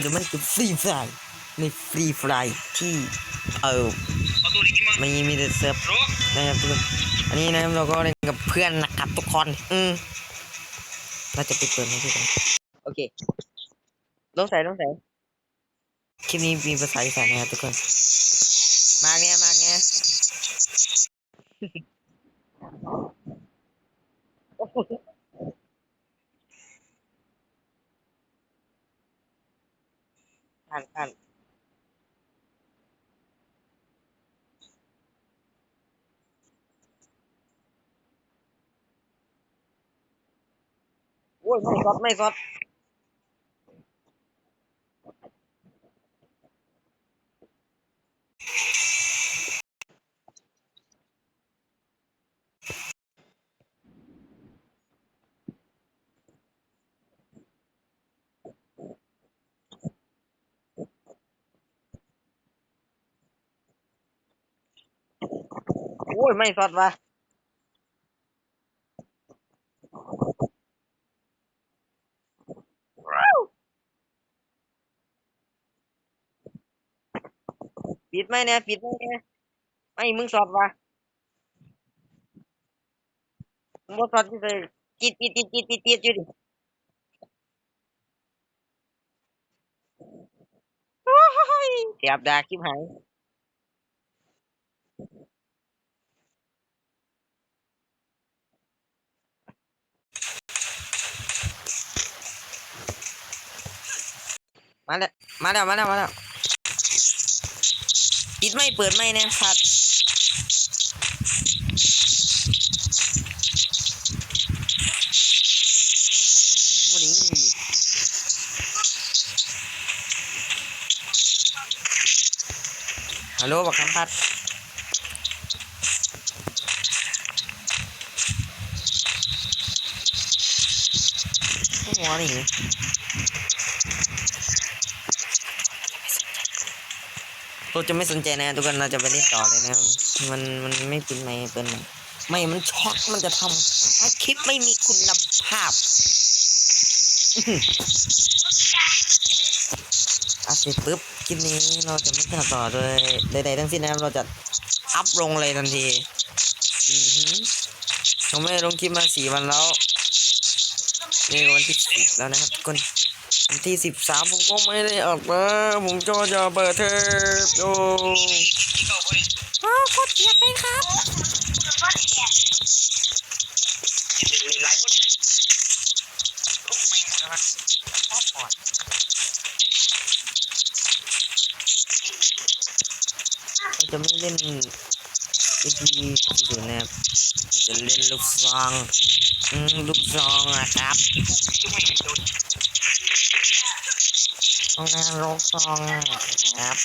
หรือมันคือฟรีไฟในฟรีไฟที่เออเอาตัวนี้มามันมีแต่เซิร์ฟรู้นะครับทุกคนอันนี้นะครับเราก็เล่นกับเพื่อนนะครับทุกคนอืมเราจะไปเปิดให้ทุกคนโอเคลงใส่ลงใส่คลิปนี้มีภาษาอีสานนะครับทุกคน มากเนี้ยมากเนี้ย ผ่านผ่านโอ้ยไม่ซดไม่ซด โอ้ย ไม่ซดวะปิดไหมเนี่ยปิดไหมเนี่ยไม่มึงสอดวะมึงสอดที่เลยจิตจิตจิตจิตจิตจิตอยู่ดิโอ้เสียบดาคลิปหาย มาแล้ว มาแล้ว มาแล้ว มาแล้วปิดไม่เปิดไม่เนี่ยครับวันนี้ฮัลโหลบักคำพัดหัวนี่ เราจะไม่สนใจนะทุกคนเราจะไปเล่นต่อเลยนะ มันมันไม่เป็นไม่เป็นไม่มันช็อตมันจะทำให้คลิปไม่มีคุณภาพอะเสร็จปุ๊บคลิปนี้เราจะไม่ตัดต่อโดยใดๆทั้งสิ้นนะครับเราจะอัพลงเลยทันทีอือหือผมไม่ลงคลิปมาสี่วันแล้วนี่วันที่สิบแล้วนะครับทุกคน วันที่สิบสามผมก็ไม่ได้ออกมาผมก็จะเปิดเทปโอ้ที่เขาไปอ้าวโคตรเกลียดเลยครับกินเลยหลายคนลูกไม่หมดนะครับชอบก่อนเราจะไม่เล่นวิธีอื่นนะครับเราจะเล่นลูกซองอืมลูกซองอะครับ ที่ไม่เห็นโดนต้องการลูกซองอะครับ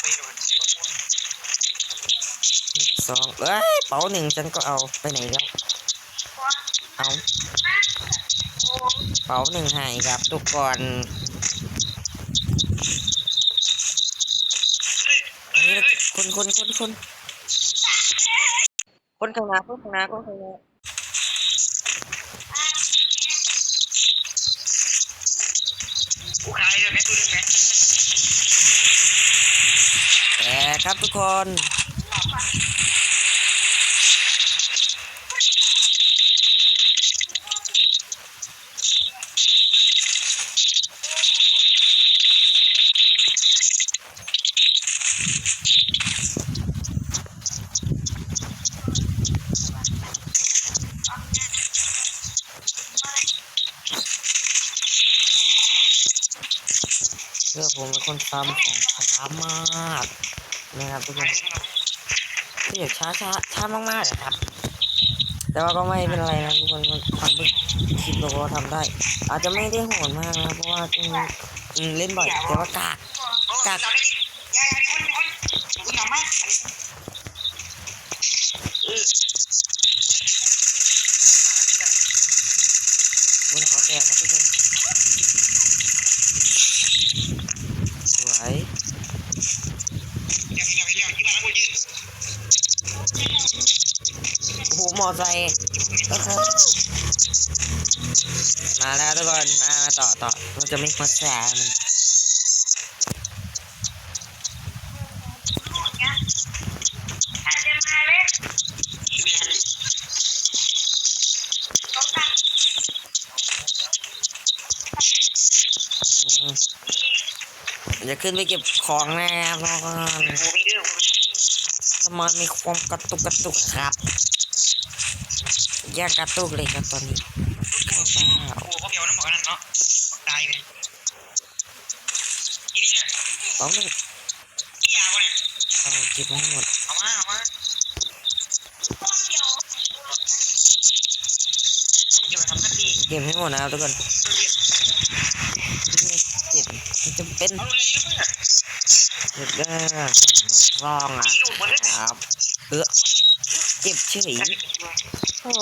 ไม่โดนสองเอ้ยเป๋าหนึ่งฉันก็เอาไปไหนแล้ว เอาเป๋าหนึ่งหายครับทุกคนนี่คนคนคนคนคนข้างหน้าคนข้างหน้าคนข้างหน้า กูขายเลยไหม่ตัวนึงแม่แต่ครับทุกคน เพื่อ ผมเป็นคนทำของช้ามากนะครับทุกคนที่อยากช้าช้าช้ามากๆนะครับ แต่ว่าก็ไม่เป็นไรนะทุกคนทำเพื่อคิดเราทำได้ อาจจะไม่ได้โหดมากนะเพราะว่าอืมอืมเล่นบ่อยแต่ว่ากากจับได้ดิยายคนคนคุณทำไหมเขอแตกครับทุกคนสวย อยากอยากอยากยี่บ้านคนยืน โอ้โหมอไซค์มาแล้วทุกคนมาต่อต่อเราจะไม่มาแสมันจะขึ้นไปเก็บของนะครับเพราะว่าทำไมมีความกระตุกกระตุกครับ แยกกระตุกเลยครับตอนนี้โอ้เขาเบียวน้ำหมอกนั่นเนาะตายเลยอีเนี่ยต้องหนึ่งอียาวเนี่ยเอาเก็บให้หมดเอามาเอามาเก็บให้หมดนะครับทุกคนเก็บจะเป็นเก็บได้รองอะครับเออเก็บเฉย โอ้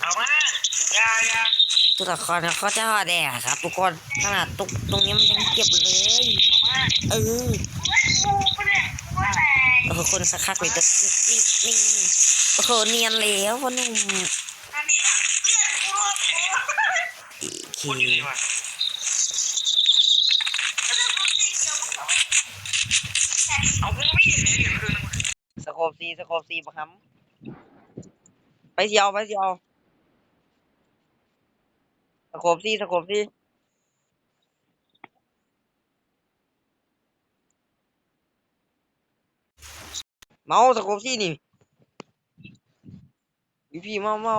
เอามาอย่าอย่าตัวละครเขาจะห่อแดกครับ ทุกคนขนาดตรงตรงนี้มันยังเก็บเลยเออโอ้โหคนสักคักเลยแต่นี่นี่โอ้โหเนียนแล้วพ่อหนุ่มอีกคทีเอาไม่เห็นเลยเดี๋ยวคืนสโคปซีสโคปซีปะครับ เที่ยวไปเที่ยวสโคปซีสโคปซีเมาสโคปซีนี่พี่พี่เมาเมา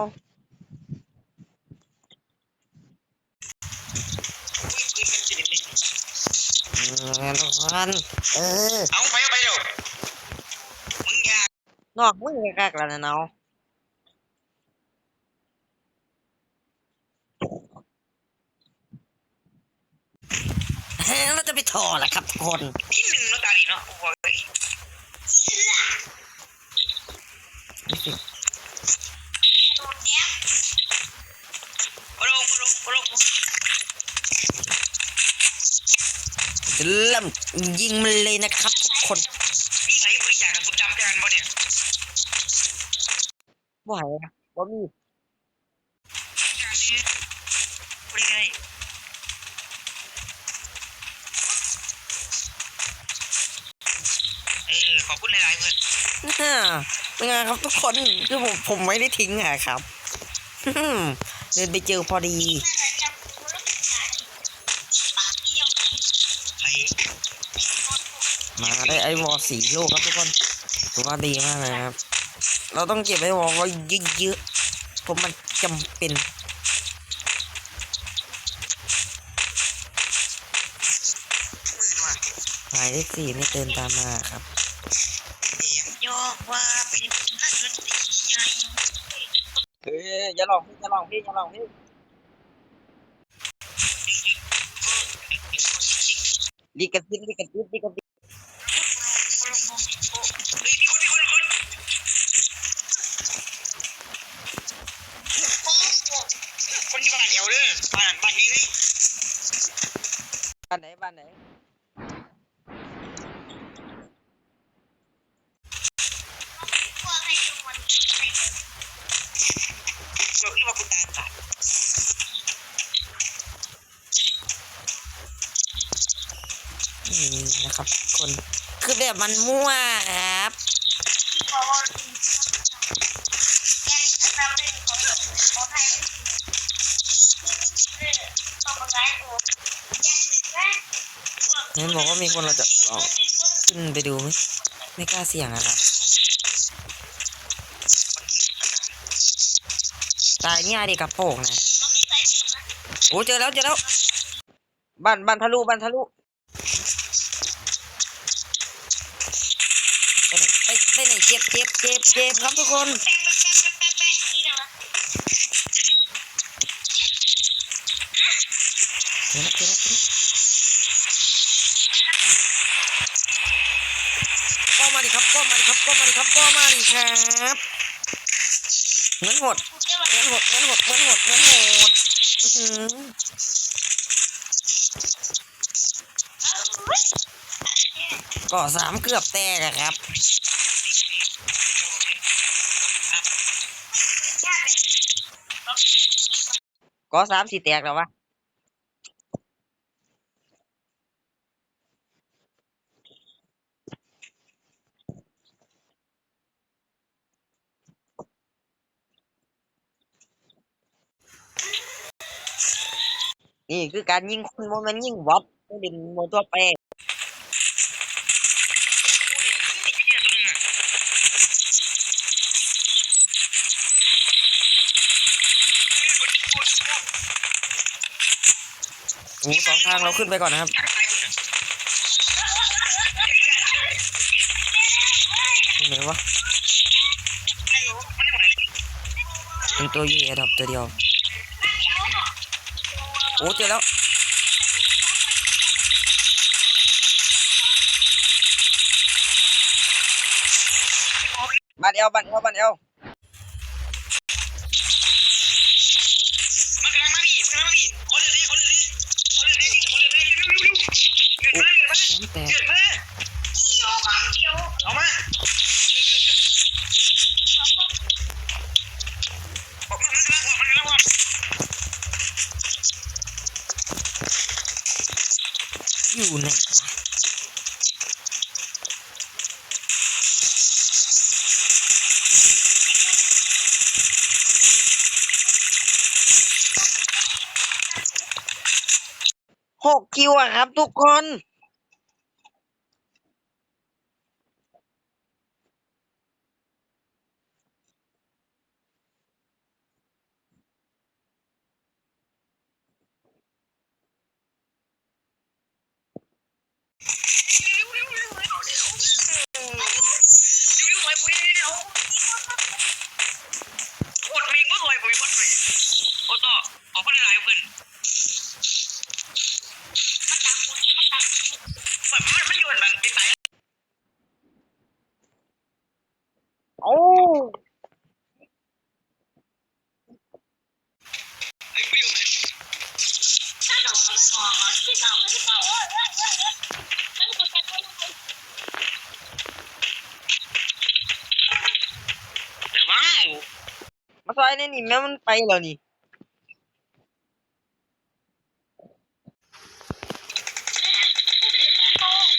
เออทุกคนเออเอาไปเอาไปเดี๋ยวมึงอย่านอกมึงกักแล้วนะเนาะเฮ้ยเราจะไปถอดละครับทุกคน ที่หนึ่งแล้วตาดีเนาะโอ้ยโอ้โหโอ้โหโอ้โหจะเริ่มยิงมันเลยนะครับทุกคนนี่ใครบริจาคกับคุณจำกันบ่เนี่ยบ่ไหวนะบ่มีบริไงเออ ขอบคุณหลายๆเพื่อนฮ่าเป็นไงครับทุกคนคือผมผมไม่ได้ทิ้งอะครับเดินไปเจอพอดีมาได้ไอวอลสีโลกครับทุกคนถือว่าดีมากเลยครับ เราต้องเก็บไอวอลไว้เยอะๆเพราะมันจำเป็นหมายเลขสี่ไม่เดินตามมาครับ อย่าลองพี่อย่าลองพี่อย่าลองพี่ลิกซินลิกซินลิกซินเฮ้ยมีคนมีคนมีคนคนอยู่บ้านเอวเด้อบ้านบ้านนี้เลยบ้านไหนบ้านไหน เชื่อที่ว่าคุณตาตัด นี่นะ นคือแบบมันมั่วครับเห็นบอกว่ามีคนเราจะออกขึ้นไปดูไหมไม่กล้าเสี่ยงอะครับตายเนี่ยดิกระโปงนะโอ้เจอแล้วเจอแล้ว บ้านบ้านทะลุบ้านทะลุ เจ็บเจ็บครับทุกคนเจอแล้วเจอแล้วเจอแล้วก็มาดิครับก็มาดิครับก็มาดิครับก็มาดิครับเหมือนหดเหมือนหดเหมือนหดเหมือนหดเหมือนหดอือก่อสามเกือบแตกอะครับ ก็สามสี่แตกแล้ววะนี่คือการยิงคนโมเมนต์ยิงวัดไม่ดึงโมตัวแปร โอ้สองทางเราขึ้นไปก่อนนะครับ เห็นไหมวะเป็นตัวยีระดับตัวเดียว โอ้เจอแล้วบัตรเอลบัตรเอลบัตรเอลำลั หกคิวอะครับทุกคน โคตรเมงก็สวยปุ๋ยวัดเลยโอ้ต่อขอบคุณหลายเพื่อนมันมันมันโยนมันไปไหน โอ้ ไอ้ฟิวเนี่ยแต่ว้าว มาซอยในี่แม่มันไปแล้วนี่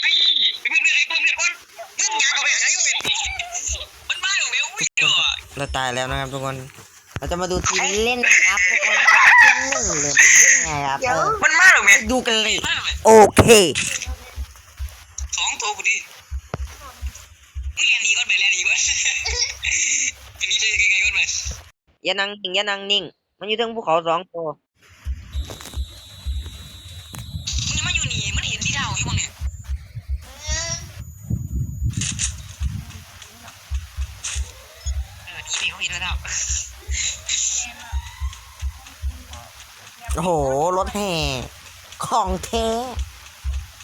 นี่ไอ้พวกเนี่ยไอ้พวกเนี่ยคนมึงอยากเอาไปไหนก็ไปมันมาอยู่เร็ววิ่งเด้อเราตายแล้วนะครับทุกคน เราจะมาดูทีมเล่นนะครับทุกคนทีมหนึ่งเลยไงครับมันมาหรอแม่ดูกันเลยมาหรอแม่โอเค สองตัวกูดิมึงเรียนดีก่อนไปเรียนดีก่อนอันนี้เลยไกลๆก่อนไป อย่านั่งนิ่งอย่านั่งนิ่ง มันอยู่เทั้งภูเขาสองตัวมึงมาอยู่นี่มันเห็นที่เท้าอยู่มั้งเนี่ยเออดีดีเขาเห็นแล้วเท้าโอ้โห รถแห่ ของแท้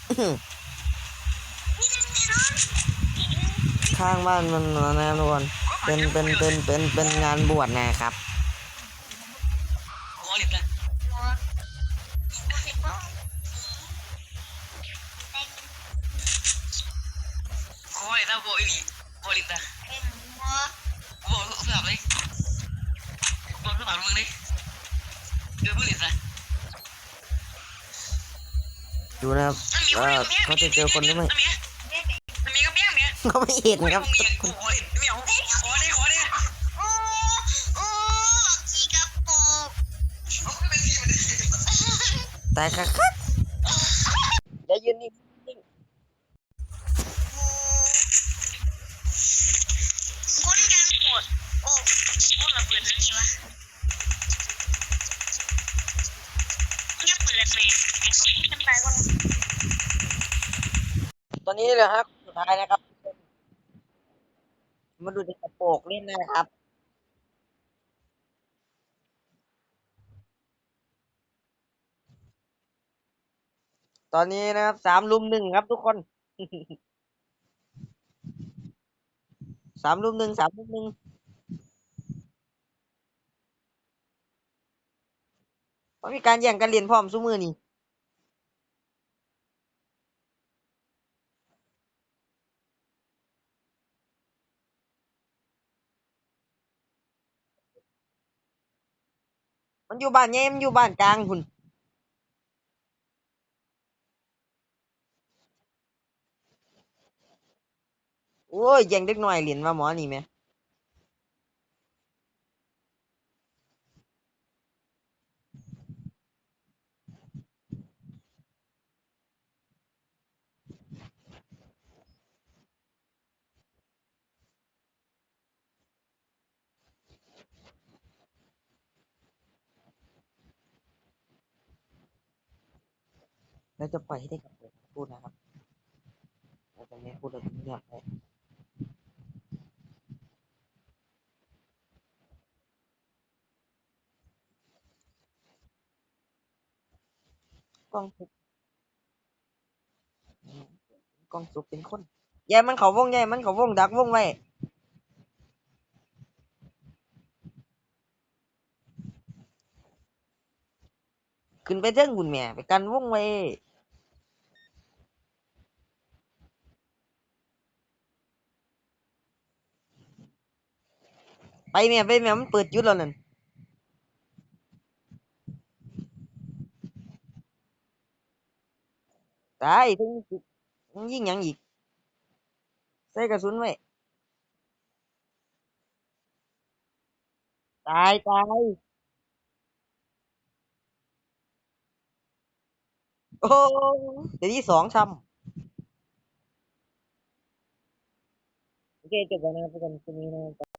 อื้อหือข้างบ้านมันนะครับทุกคน เป็นเป็นเป็นเป็นเป็นงานบวชนะครับโอ้เรียบเลยโอ้ยเท้าโบอีหลีโบลิตาโบเพื่อเลยโบเพื่อมึงเลยเออโบลิตาดูนะครับว่าเขาจะเจอคนหรือไม่ก็เบี้ยเบี้ยเขาไม่เห็นครับ มีกูโอ้ยไม่เอาขอได้ขอได้เอาไปเป็นทีมัน ตายคักคักอย่ายืนนิ่งคนยังโกรธโอ้โอ้ระเบิดอันนี้วะอย่าเปิดเลยไอ้เขาที่ขึ้นไปก่อนตอนนี้เลยครับสุดท้ายนะครับ มาดูเด็กกระโปรงเล่นนะครับ ตอนนี้นะครับสามลุมหนึ่งครับทุกคน สามลุมหนึ่งสามลุมหนึ่งมันมีการแย่งกันเรียนพร้อมซุมือนี่มันอยู่บ้านใหญ่มันอยู่บ้านกลางคุณ โอ้ยยังเด็กหน่อยเหรียญมาหมอนี่ไหมแล้วจะปล่อยให้ได้กับพูดนะครับเราจะไม่พูดเราจะไม่ยอมเลย กล้องสุกกล้องสุกเป็นคนแย่มันเขาวงแย่มันเขาวงดักวงไว้ขึ้นไปเทิงบุญแม่ไปกันวงไว้ไปแม่ไปแม่มันเปิดจุดแล้วนั่น ตายถึงมึงยิงหยังอีก ใส่กระสุนไว้ ตายตายโอ้เดี๋ยวที่สองช้ำโอเคจบแล้วนะครับทุกคนคืนนี้นะครับ